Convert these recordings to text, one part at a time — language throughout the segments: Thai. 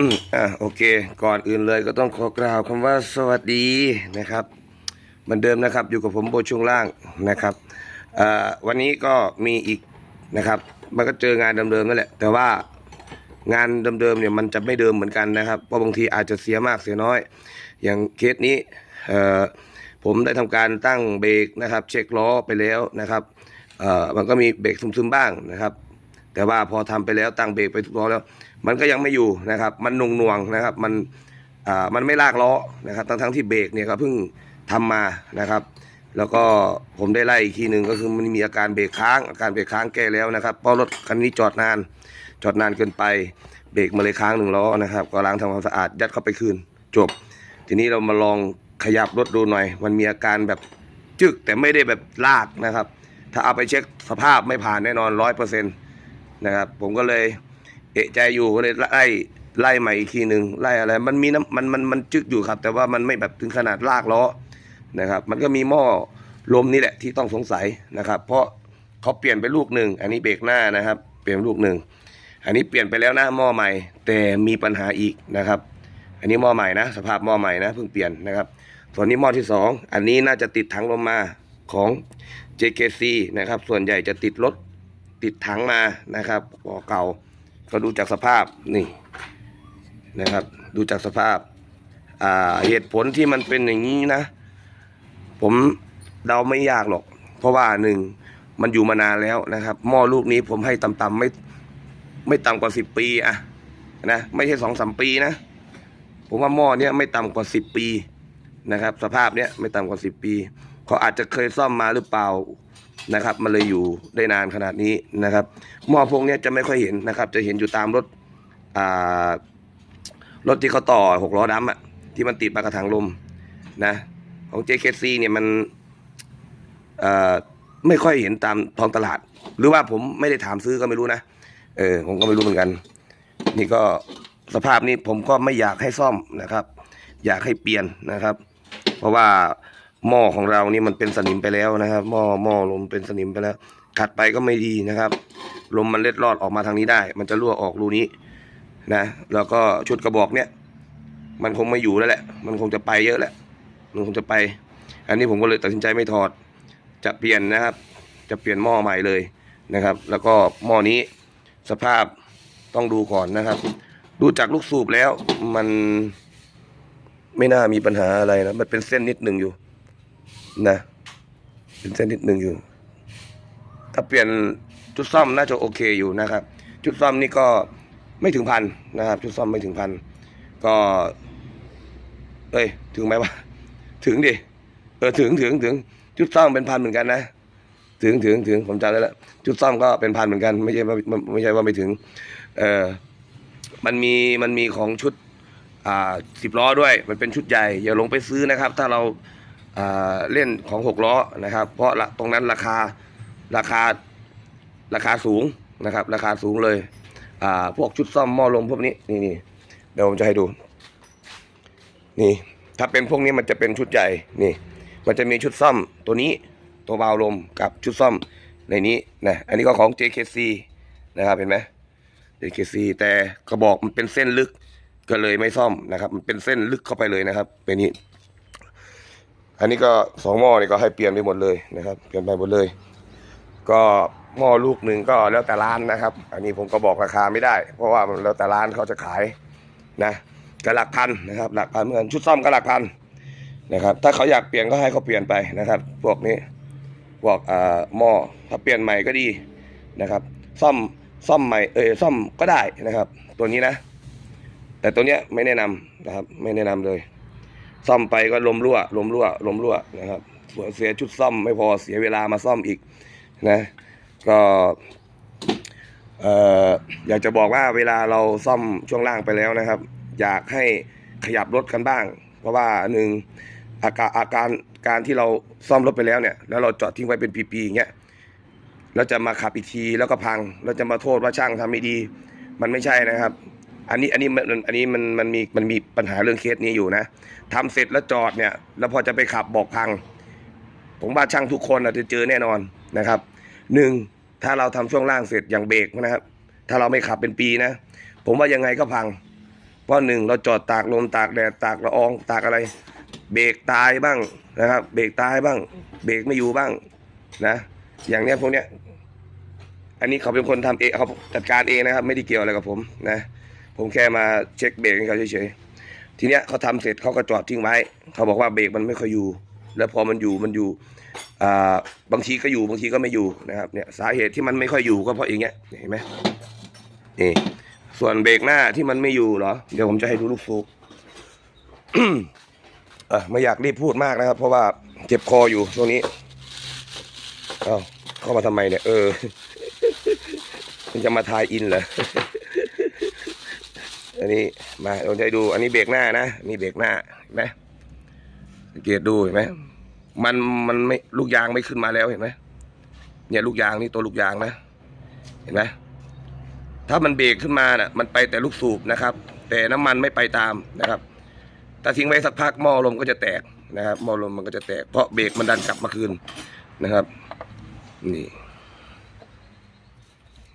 อืมอะโอเค ก่อนอื่นเลยก็ต้องขอกล่าวคำว่าสวัสดีนะครับเหมือนเดิมนะครับ อยู่กับผมโบช่วงล่างนะครับเอ่อวันนี้ก็มีอีกนะครับ มันก็เจองานเดิมๆนั่นแหละ แต่ว่างานเดิมๆเนี่ยมันจะไม่เดิมเหมือนกันนะครับเพราะบางทีอาจจะเสียมากเสียน้อย อย่างเคสนี้เอ่อผมได้ทำการตั้งเบรกนะครับ เช็คล้อไปแล้วนะครับเอ่อมันก็มีเบรกซึมๆบ้างนะครับ แต่ว่าพอทำไปแล้วตั้งเบรกไปทุกล้อแล้ว มันก็ยังไม่อยู่นะครับ มันนงน่วงนะครับ มันอ่ามันไม่ลากล้อนะครับ ทั้งทั้งที่เบรกเนี่ยก็เพิ่งทำมานะครับ แล้วก็ผมได้ไล่อีกทีหนึ่งก็คือมันมีอาการเบรกค้างอาการเบรกค้างแก้แล้วนะครับเพราะรถคันนี้จอดนาน จอดนานเกินไปเบรกมาเลยค้างหนึ่งล้อนะครับ ก็ล้างทำความสะอาดยัดเข้าไปคืน จบ ทีนี้เรามาลองขยับรถดูหน่อย มันมีอาการแบบจึกแต่ไม่ได้แบบลากนะครับ ถ้าเอาไปเช็คสภาพไม่ผ่านแน่นอนร้อยเปอร์เซ็นต์นะครับ ผมก็เลย เอะใจอยู่ก็เลยไล่ไล่ใหม่อีกทีหนึ่งไล่อะไร มันมีน้ำมันมันมันจึกอยู่ครับ แต่ว่ามันไม่แบบถึงขนาดลากล้อนะครับ มันก็มีหม้อลมนี่แหละที่ต้องสงสัยนะครับ เพราะเขาเปลี่ยนไปลูกหนึ่งอันนี้เบรกหน้านะครับ เปลี่ยนลูกหนึ่งอันนี้เปลี่ยนไปแล้วนะหม้อใหม่ แต่มีปัญหาอีกนะครับ อันนี้หม้อใหม่นะ สภาพหม้อใหม่นะเพิ่งเปลี่ยนนะครับส่วนนี้หม้อที่สองอันนี้น่าจะติดถังลมมาของ JKC นะครับ ส่วนใหญ่จะติดรถติดถังมานะครับเก่า ก็ดูจากสภาพนี่นะครับ ดูจากสภาพอ่าเหตุผลที่มันเป็นอย่างนี้นะ ผมเดาไม่ยากหรอก เพราะว่าหนึ่งมันอยู่มานานแล้วนะครับหม้อลูกนี้ผมให้ต่ำๆไม่ไม่ต่ำกว่าสิบปีอะนะไม่ใช่สองสามปีนะ ผมว่าหม้อเนี้ยไม่ต่ำกว่าสิบปีนะครับ สภาพเนี้ยไม่ต่ำกว่าสิบปี เขาอาจจะเคยซ่อมมาหรือเปล่า นะครับมันเลยอยู่ได้นานขนาดนี้นะครับหม้อพวกนี้จะไม่ค่อยเห็นนะครับ จะเห็นอยู่ตามรถรถที่เขาต่อหกล้อดำอะที่มันติดปากกระถางลมนะของ JKC เนี่ยมันไม่ค่อยเห็นตามท้องตลาด หรือว่าผมไม่ได้ถามซื้อก็ไม่รู้นะเออผมก็ไม่รู้เหมือนกัน นี่ก็สภาพนี้ผมก็ไม่อยากให้ซ่อมนะครับ อยากให้เปลี่ยนนะครับ เพราะว่า หม้อของเรานี่มันเป็นสนิมไปแล้วนะครับ หม้อหม้อลมเป็นสนิมไปแล้วขัดไปก็ไม่ดีนะครับ ลมมันเล็ดลอดออกมาทางนี้ได้ มันจะรั่วออกรูนี้นะ แล้วก็ชุดกระบอกเนี่ย มันคงไม่อยู่แล้วแหละ มันคงจะไปเยอะแหละ มันคงจะไป อันนี้ผมก็เลยตัดสินใจไม่ถอด จะเปลี่ยนนะครับ จะเปลี่ยนหม้อใหม่เลยนะครับ แล้วก็หม้อนี้สภาพต้องดูก่อนนะครับ ดูจากลูกสูบแล้วมันไม่น่ามีปัญหาอะไรนะ มันเป็นเส้นนิดหนึ่งอยู่ นะเป็นเส้นนิดหนึ่งอยู่ ถ้าเปลี่ยนชุดซ่อมน่าจะโอเคอยู่นะครับชุดซ่อมนี่ก็ไม่ถึงพันนะครับชุดซ่อมไม่ถึงพันก็เอ้ยถึงไหมวะถึงดิเออถึงถึงถึงชุดซ่อมเป็นพันเหมือนกันนะถึงถึงถึงผมจำได้แล้วชุดซ่อมก็เป็นพันเหมือนกัน ไม่ใช่ว่าไม่ใช่ว่าไม่ถึง เออมันมีมันมีของชุดอ่าสิบล้อด้วย มันเป็นชุดใหญ่อย่าลงไปซื้อนะครับ ถ้าเรา เล่นของหกล้อนะครับ เพราะละตรงนั้นราคาราคาราคาสูงนะครับ ราคาสูงเลยพวกชุดซ่อมหม้อลมพวกนี้นี่นี่เดี๋ยวผมจะให้ดู นี่ ถ้าเป็นพวกนี้มันจะเป็นชุดใหญ่นี่ มันจะมีชุดซ่อมตัวนี้ตัววาล์วลมกับชุดซ่อมในนี้นะอันนี้ก็ของ JKC นะครับเห็นไหม JKC แต่กระบอกมันเป็นเส้นลึกก็เลยไม่ซ่อมนะครับ มันเป็นเส้นลึกเข้าไปเลยนะครับเป็นนี้ อันนี้ก็สองหม้อนี่ก็ให้เปลี่ยนไปหมดเลยนะครับ เปลี่ยนไปหมดเลย ก็หม้อลูกหนึ่งก็แล้วแต่ร้านนะครับ อันนี้ผมก็บอกราคาไม่ได้ เพราะว่าแล้วแต่ร้านเขาจะขายนะก็หลักพันนะครับ หลักพันเหมือนกันชุดซ่อมก็หลักพันนะครับ ถ้าเขาอยากเปลี่ยนก็ให้เขาเปลี่ยนไปนะครับ พวกนี้พวกอ่าหม้อถ้าเปลี่ยนใหม่ก็ดีนะครับ ซ่อมซ่อมใหม่เออซ่อมก็ได้นะครับ ตัวนี้นะ แต่ตัวเนี้ยไม่แนะนำนะครับ ไม่แนะนำเลย ซ่อมไปก็ลมรั่วลมรั่วลมรั่วนะครับเสียชุดซ่อมไม่พอเสียเวลามาซ่อมอีกนะก็อยากจะบอกว่าเวลาเราซ่อมช่วงล่างไปแล้วนะครับ อยากให้ขยับรถกันบ้าง เพราะว่าหนึ่งอาการอาการการที่เราซ่อมรถไปแล้วเนี่ย แล้วเราจอดทิ้งไว้เป็นปีๆอย่างเงี้ยแล้วจะมาขับอีกทีแล้วก็พัง แล้วจะมาโทษว่าช่างทำไม่ดี มันไม่ใช่นะครับ อันนี้อันนี้มันอันนี้มันมันมีมันมีปัญหาเรื่องเคสนี้อยู่นะทำเสร็จแล้วจอดเนี่ย แล้วพอจะไปขับบอกพัง ผมว่าช่างทุกคนอาจจะเจอแน่นอนนะครับหนึ่งถ้าเราทำช่วงล่างเสร็จอย่างเบรกนะครับ ถ้าเราไม่ขับเป็นปีนะ ผมว่ายังไงก็พัง เพราะหนึ่งเราจอดตากลมตากแดดตากละอองตากอะไร เบรกตายบ้างนะครับ เบรกตายบ้าง เบรกไม่อยู่บ้างนะ อย่างเนี้ยพวกเนี้ย อันนี้เขาเป็นคนทำเองเขาจัดการเองนะครับ ไม่ได้เกี่ยวอะไรกับผมนะ ผมแค่มาเช็คเบรกให้เขาเฉยๆทีเนี้ยเขาทำเสร็จเขาก็จอดทิ้งไว้ เขาบอกว่าเบรกมันไม่ค่อยอยู่ แล้วพอมันอยู่มันอยู่อ่าบางทีก็อยู่บางทีก็ไม่อยู่นะครับเนี่ยสาเหตุที่มันไม่ค่อยอยู่ก็เพราะอย่างเงี้ยเห็นไหมนี่ส่วนเบรกหน้าที่มันไม่อยู่เหรอ เดี๋ยวผมจะให้ดูลูกสูบเออไม่อยากรีบพูดมากนะครับ เพราะว่าเจ็บคออยู่ช่วงนี้เอ้าเข้ามาทำไมเนี่ย เออ มันจะมาทายอินเหรอ อันนี้มาเราจะให้ดู อันนี้เบรกหน้านะนี่เบรกหน้าเห็นไหมสังเกตดูเห็นไหมมันมันไม่ลูกยางไม่ขึ้นมาแล้วเห็นไหมเนี่ยลูกยางนี่ตัวลูกยางนะ เห็นไหมถ้ามันเบรกขึ้นมาน่ะ มันไปแต่ลูกสูบนะครับ แต่น้ำมันไม่ไปตามนะครับถ้าทิ้งไว้สักพักหม้อลมก็จะแตกนะครับหม้อลมมันก็จะแตกเพราะเบรกมันดันกลับมาคืนนะครับ นี่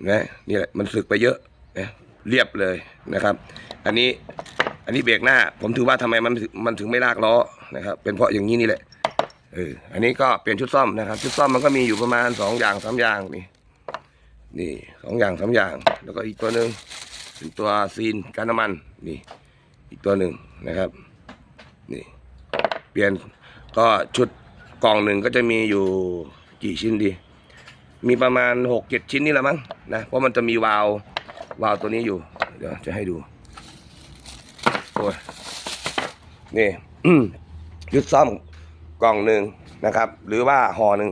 นะนี่แหละมันสึกไปเยอะนะ เรียบเลยนะครับ อันนี้อันนี้เบรกหน้า ผมถือว่าทำไมมันมันถึงไม่ลากล้อนะครับ เป็นเพราะอย่างนี้นี่แหละเอออันนี้ก็เปลี่ยนชุดซ่อมนะครับ ชุดซ่อมมันก็มีอยู่ประมาณสองอย่างสามอย่างนี่นี่สองอย่างสามอย่าง แล้วก็อีกตัวหนึ่งเป็นตัวซีนกันน้ำมันนี่ อีกตัวหนึ่งนะครับ นี่ เปลี่ยนก็ชุดกล่องหนึ่งก็จะมีอยู่กี่ชิ้นดี มีประมาณหกเจ็ดชิ้นนี่แหละมั้งนะเพราะมันจะมีวาล์ว วาล์วตัวนี้อยู่ เดี๋ยวจะให้ดูโอ้ยนี่ชุดซ่อมกล่องหนึ่งนะครับ หรือว่าห่อหนึ่ง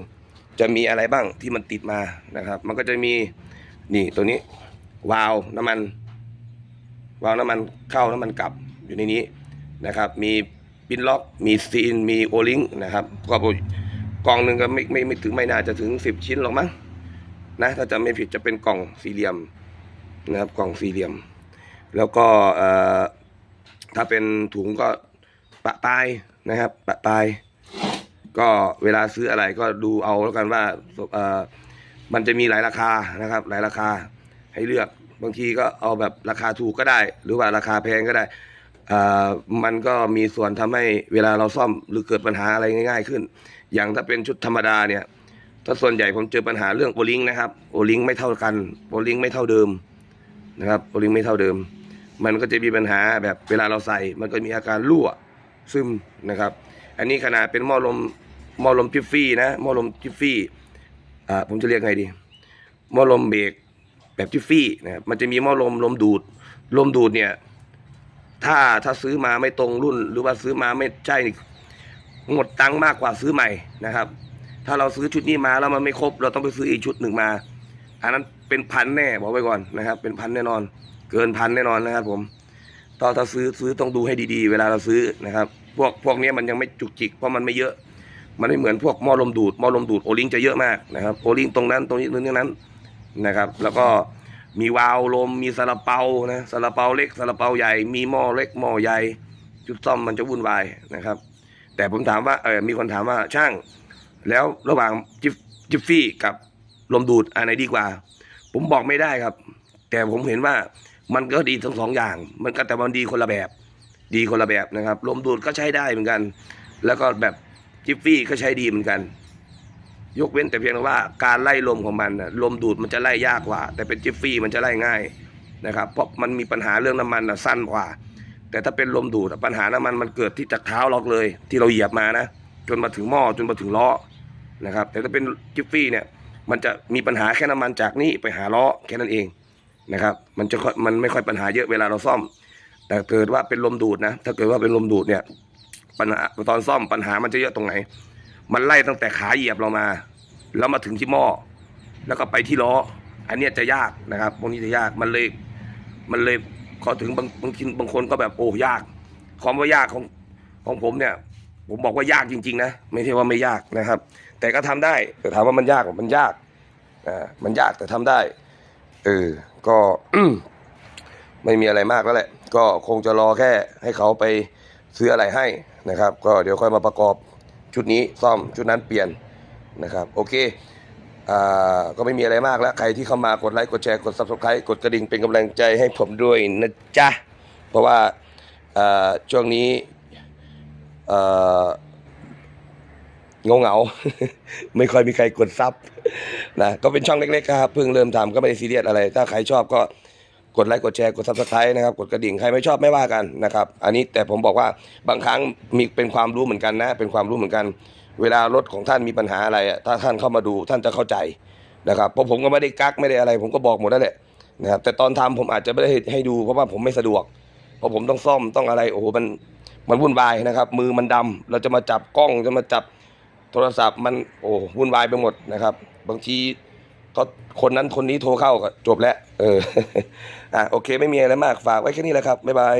จะมีอะไรบ้างที่มันติดมานะครับ มันก็จะมีนี่ตัวนี้ วาล์วน้ำมัน วาล์วน้ำมันเข้าน้ำมันกลับอยู่ในนี้นะครับ มีปินล็อก มีซีน มีโอลิงนะครับก็กล่องหนึ่งก็ไม่ไม่ไม่ถึงไม่น่าจะถึงสิบชิ้นหรอกมั้งนะถ้าจำไม่ผิดจะเป็นกล่องสี่เหลี่ยม นะครับกล่องสี่เหลี่ยม แล้วก็ถ้าเป็นถุงก็ปะปลายนะครับ ปะปลายก็เวลาซื้ออะไรก็ดูเอาแล้วกันว่ามันจะมีหลายราคานะครับ หลายราคาให้เลือกบางทีก็เอาแบบราคาถูกก็ได้ หรือว่าราคาแพงก็ได้มันก็มีส่วนทำให้เวลาเราซ่อมหรือเกิดปัญหาอะไรง่าย ๆ ขึ้น อย่างถ้าเป็นชุดธรรมดาเนี่ยถ้าส่วนใหญ่ผมเจอปัญหาเรื่องโอลิงนะครับโอลิงไม่เท่ากันโอลิงไม่เท่าเดิม นะครับโอลิงไม่เท่าเดิม มันก็จะมีปัญหาแบบเวลาเราใส่ มันก็มีอาการรั่วซึมนะครับ อันนี้ขนาดเป็นหม้อลมหม้อลมจิฟฟี่นะหม้อลมจิฟฟี่อ่าผมจะเรียกไงดีหม้อลมเบรกแบบจิฟฟี่นะครับมันจะมีหม้อลมลมดูด ลมดูดเนี่ย ถ้าถ้าซื้อมาไม่ตรงรุ่น หรือว่าซื้อมาไม่ใช่หมดตังค์มากกว่าซื้อใหม่นะครับ ถ้าเราซื้อชุดนี้มาแล้วมันไม่ครบ เราต้องไปซื้ออีกชุดหนึ่งมาอันนั้น เป็นพันแน่บอกไว้ก่อนนะครับ เป็นพันแน่นอน เกินพันแน่นอนนะครับ ผมตอนถ้าซื้อซื้อต้องดูให้ดีๆ เวลาเราซื้อนะครับ พวกพวกนี้มันยังไม่จุกจิกเพราะมันไม่เยอะ มันไม่เหมือนพวกหม้อลมดูดหม้อลมดูดโอลิงจะเยอะมากนะครับโอลิงตรงนั้นตรงนี้ตรงนี้นั้นนะครับ แล้วก็มีวาล์วลมมีซาลาเปานะซาลาเปาเล็กซาลาเปาใหญ่ มีหม้อเล็กหม้อใหญ่จุดซ่อมมันจะวุ่นวายนะครับ แต่ผมถามว่าเออมีคนถามว่าช่าง แล้วระหว่างจิฟจิฟฟี่กับลมดูดอันไหนดีกว่า ผมบอกไม่ได้ครับ แต่ผมเห็นว่ามันก็ดีทั้งสองอย่าง มันก็แต่มันดีคนละแบบ ดีคนละแบบนะครับลมดูดก็ใช้ได้เหมือนกัน แล้วก็แบบจิฟฟี่ก็ใช้ดีเหมือนกัน ยกเว้นแต่เพียงแต่ว่าการไล่ลมของมันนะลมดูดมันจะไล่ยากกว่า แต่เป็นจิฟฟี่มันจะไล่ง่ายนะครับเพราะมันมีปัญหาเรื่องน้ำมันนะสั้นกว่า แต่ถ้าเป็นลมดูดปัญหาน้ำมันมันเกิดที่จากเท้าเราเลย ที่เราเหยียบมานะจนมาถึงหม้อจนมาถึงล้อนะครับ แต่ถ้าเป็นจิฟฟี่เนี่ย มันจะมีปัญหาแค่น้ำมันจากนี่ไปหาล้อแค่นั้นเองนะครับ มันจะมันไม่ค่อยปัญหาเยอะเวลาเราซ่อม แต่เกิดว่าเป็นลมดูดนะ ถ้าเกิดว่าเป็นลมดูดเนี่ยปัญหาตอนซ่อมปัญหามันจะเยอะตรงไหน มันไล่ตั้งแต่ขาเหยียบเรามา แล้วมาถึงที่หม้อแล้วก็ไปที่ล้อ อันนี้จะยากนะครับพวกนี้จะยากมันเลยมันเลยขอถึงบางบางทีบางคนก็แบบโอ้ยากความว่ายากของของผมเนี่ย ผมบอกว่ายากจริง ๆ นะ ไม่ใช่ว่าไม่ยากนะครับ แต่ก็ทำได้แต่ถามว่ามันยากมันยากอ่ามันยากแต่ทำได้เออก็ไม่มีอะไรมากแล้วแหละ ก็คงจะรอแค่ให้เขาไปซื้ออะไรให้นะครับ ก็เดี๋ยวค่อยมาประกอบชุดนี้ซ่อมชุดนั้นเปลี่ยนนะครับ โอเคอ่าก็ไม่มีอะไรมากแล้ว ใครที่เข้ามากดไลค์กดแชร์กด subscribe กดกระดิ่งเป็นกำลังใจให้ผมด้วยนะจ๊ะผราะว่าช่วงนี้ เอ่อเงาเงาไม่ค่อยมีใครกดซับนะก็เป็นช่องเล็กๆครับเพิ่งเริ่มทำก็ไม่ได้ซีเรียสอะไร ถ้าใครชอบก็กดไลค์กดแชร์กดซับสไครต์นะครับกดกระดิ่งใครไม่ชอบไม่ว่ากันนะครับ อันนี้แต่ผมบอกว่าบางครั้งมีเป็นความรู้เหมือนกันนะ เป็นความรู้เหมือนกัน เวลารถของท่านมีปัญหาอะไรถ้าท่านเข้ามาดูท่านจะเข้าใจนะครับเพราะผมก็ไม่ได้กักไม่ได้อะไร ผมก็บอกหมดนั่นแหละนะครับแต่ตอนทำผมอาจจะไม่ได้ให้ดูเพราะว่าผมไม่สะดวกเพราะผมต้องซ่อมต้องอะไรโอ้โหมัน มันวุ่นวายนะครับ มือมันดำเราจะมาจับกล้องจะมาจับโทรศัพท์มันโอ้วุ่นวายไปหมดนะครับ บางทีก็คนนั้นคนนี้โทรเข้าก็จบแล้วเอออะโอเค ไม่มีอะไรมากฝากไว้แค่นี้แหละครับบ๊ายบาย